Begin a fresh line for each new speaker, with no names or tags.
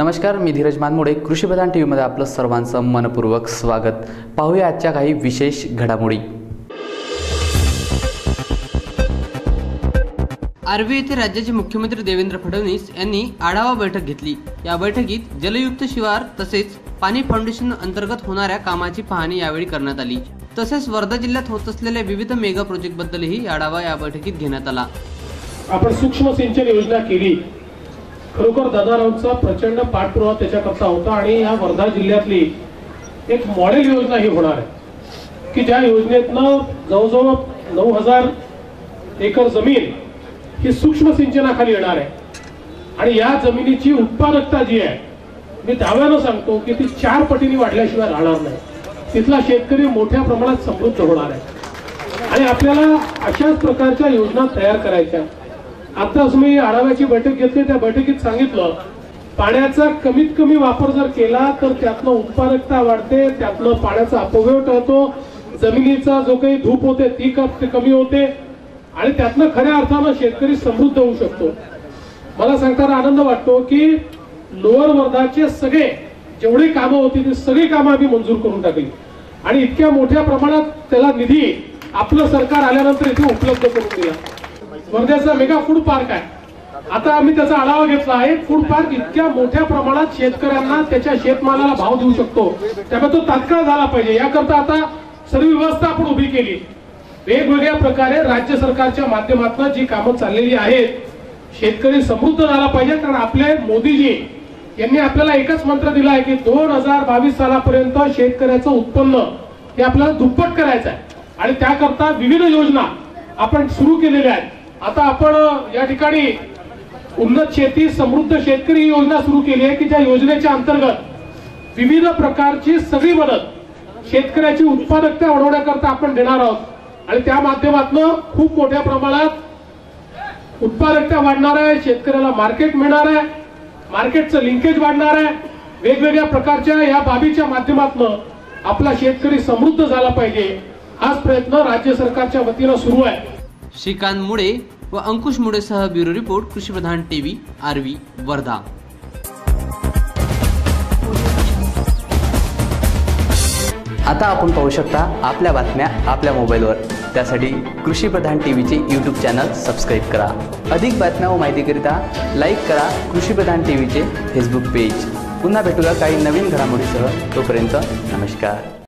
नमस्कार मी धीरज मानमोडे. कृषीप्रधान टी व्हीमध्ये आपलं सर्वांचं मनपूर्वक स्वागत. पाहूया आजच्या काही विशेष घडामोडी.
आर्वी येथे राज्याचे मुख्यमंत्री देवेंद्र फडणवीस यांनी आढावा बैठक घेतली. या बैठकीत जलयुक्त शिवार तसेच पाणी फाउंडेशन अंतर्गत होणाऱ्या कामाची पाहणी यावेळी करण्यात आली. तसेच वर्धा जिल्ह्यात होत असलेल्या विविध मेगा प्रोजेक्ट बद्दलही आढावा या बैठकीत घेण्यात आला.
आपण सूक्ष्म सिंचन योजना केली. खरोखर दादारावचा प्रचंड पाठपुरावा त्याच्याकरता होता आणि या वर्धा जिल्ह्यातली एक मॉडेल योजना ही होणार आहे. की ज्या योजनेतनं जवळजवळ नऊ हजार एकर जमीन ही सूक्ष्म सिंचनाखाली येणार आहे. आणि या जमिनीची उत्पादकता जी आहे मी दाव्यानं सांगतो की ती चार पटीने वाढल्याशिवाय राहणार नाही. तिथला शेतकरी मोठ्या प्रमाणात समृद्ध होणार आहे. आणि आपल्याला अशाच प्रकारच्या योजना तयार करायच्या आताच मी आढाव्याची बैठक घेतली त्या बैठकीत सांगितलं पाण्याचा कमीत कमी वापर जर केला तर त्यातनं उत्पादकता वाढते त्यातनं पाण्याचा अपव्यय टळतो जमिनीचा जो काही धूप होते ती कमी होते आणि त्यातनं खऱ्या अर्थानं शेतकरी समृद्ध होऊ शकतो. मला सांगताना आनंद वाटतो की लोअर वर्धाचे सगळे जेवढी कामं होती ती सगळी कामं आम्ही मंजूर करून टाकली. आणि इतक्या मोठ्या प्रमाणात त्याला निधी आपलं सरकार आल्यानंतर इथे उपलब्ध करून दिला. वर्ध्याचा मेगा फूड पार्क आहे. आता आम्ही त्याचा आढावा घेतला आहे. फूड पार्क इतक्या मोठ्या प्रमाणात शेतकऱ्यांना त्याच्या शेतमालाला भाव देऊ शकतो. त्यामुळे तो तात्काळ झाला पाहिजे. याकरता आता सर्व व्यवस्था आपण उभी केली. वेगवेगळ्या प्रकारे राज्य सरकारच्या माध्यमातून जी कामं चाललेली आहेत शेतकरी समृद्ध झाला पाहिजे. कारण आपले मोदीजी यांनी आपल्याला एकच मंत्र दिला आहे की दोन हजार बावीस सालापर्यंत शेतकऱ्याचं उत्पन्न हे आपल्याला दुप्पट करायचं आहे. आणि त्याकरता विविध योजना आपण सुरू केलेल्या आहेत. आता आपण या ठिकाणी उन्नत शेती समृद्ध शेतकरी ही योजना सुरू केली आहे की ज्या योजनेच्या अंतर्गत विविध प्रकारची सगळी मदत शेतकऱ्याची उत्पादकता वाढवण्याकरता आपण देणार आहोत. आणि त्या माध्यमातून खूप मोठ्या प्रमाणात उत्पादकता वाढणार आहे शेतकऱ्याला मार्केट मिळणार आहे मार्केटचं लिंकेज वाढणार आहे. वेगवेगळ्या प्रकारच्या या बाबीच्या माध्यमातून आपला शेतकरी समृद्ध झाला पाहिजे. हाच प्रयत्न राज्य सरकारच्या वतीनं सुरू आहे.
श्रीकांत मुळे व Ankush मुळेसह bureau report Krishipradhan TV V Wardha.
आता आपण पाहू शकता आपल्या बातम्या आपल्या मोबाईलवर. त्यासाठी कृषीप्रधान टी व्हीचे यूट्यूब चॅनल सबस्क्राईब करा. अधिक बातम्या व माहितीकरिता लाईक करा कृषीप्रधान टी व्हीचे फेसबुक पेज पुन्हा भेटूया काही नवीन घडामोडीसह. तोपर्यंत नमस्कार.